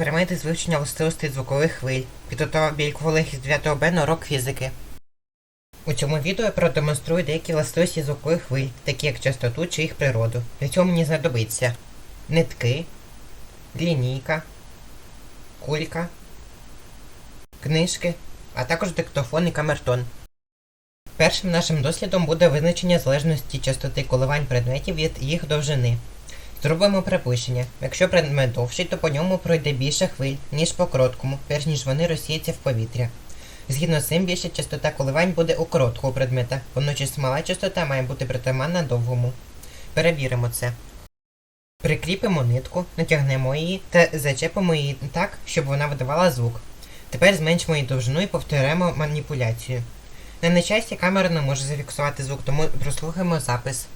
експерименти з вивчення властивостей звукових хвиль. Підготував біль колег із 9 Б на урок фізики. У цьому відео я продемонструю деякі властивості звукових хвиль, такі як частоту чи їх природу. Для цього мені знадобиться нитки, лінійка, кулька, книжки, а також диктофон і камертон. Першим нашим дослідом буде визначення залежності частоти коливань предметів від їх довжини. Зробимо припущення. Якщо предмет довший, то по ньому пройде більше хвиль, ніж по короткому, перш ніж вони розсіються в повітря. Згідно з цим, більша частота коливань буде у короткого предмета, водночас мала частота має бути притаманна довгому. Перевіримо це. Прикріпимо нитку, натягнемо її та зачепимо її так, щоб вона видавала звук. Тепер зменшимо її довжину і повторимо маніпуляцію. На нещастя камера не може зафіксувати звук, тому прослухаємо запис.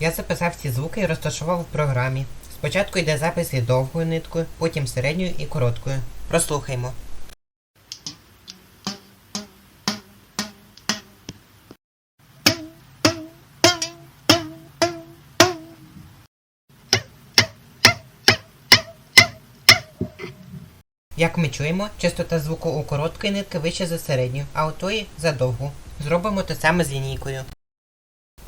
Я записав ці звуки і розташував в програмі. Спочатку йде запис із довгою ниткою, потім середньою і короткою. Прослухаймо. Як ми чуємо, частота звуку у короткої нитки вища за середню, а у тої за довгу. Зробимо те саме з лінійкою.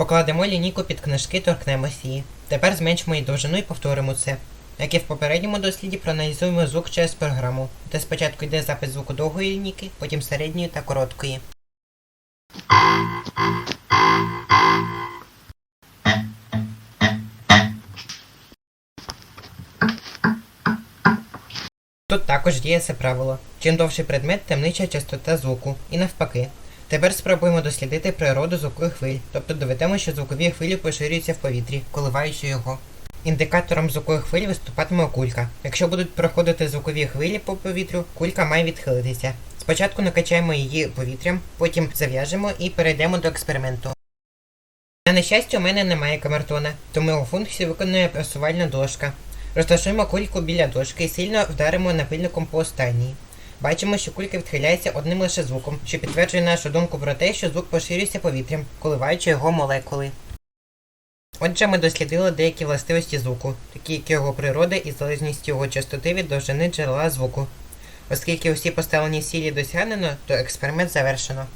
Покладемо лінійку під книжки, торкнемося її. Тепер зменшимо її довжину і повторимо це. Як і в попередньому досліді, проаналізуємо звук через програму, де спочатку йде запис звуку довгої лінійки, потім середньої та короткої. Тут також діє це правило. Чим довший предмет, тим нижча частота звуку. І навпаки. Тепер спробуємо дослідити природу звукових хвиль, тобто доведемо, що звукові хвилі поширюються в повітрі, коливаючи його. Індикатором звукових хвиль виступатиме кулька. Якщо будуть проходити звукові хвилі по повітрю, кулька має відхилитися. Спочатку накачаємо її повітрям, потім зав'яжемо і перейдемо до експерименту. На нещастя, у мене немає камертона, тому його функцію виконує пресувальна дошка. Розташуємо кульку біля дошки і сильно вдаримо напильником по останній. Бачимо, що кулька відхиляється одним лише звуком, що підтверджує нашу думку про те, що звук поширюється повітрям, коливаючи його молекули. Отже, ми дослідили деякі властивості звуку, такі як його природа і залежність його частоти від довжини джерела звуку. Оскільки усі поставлені цілі досягнено, то експеримент завершено.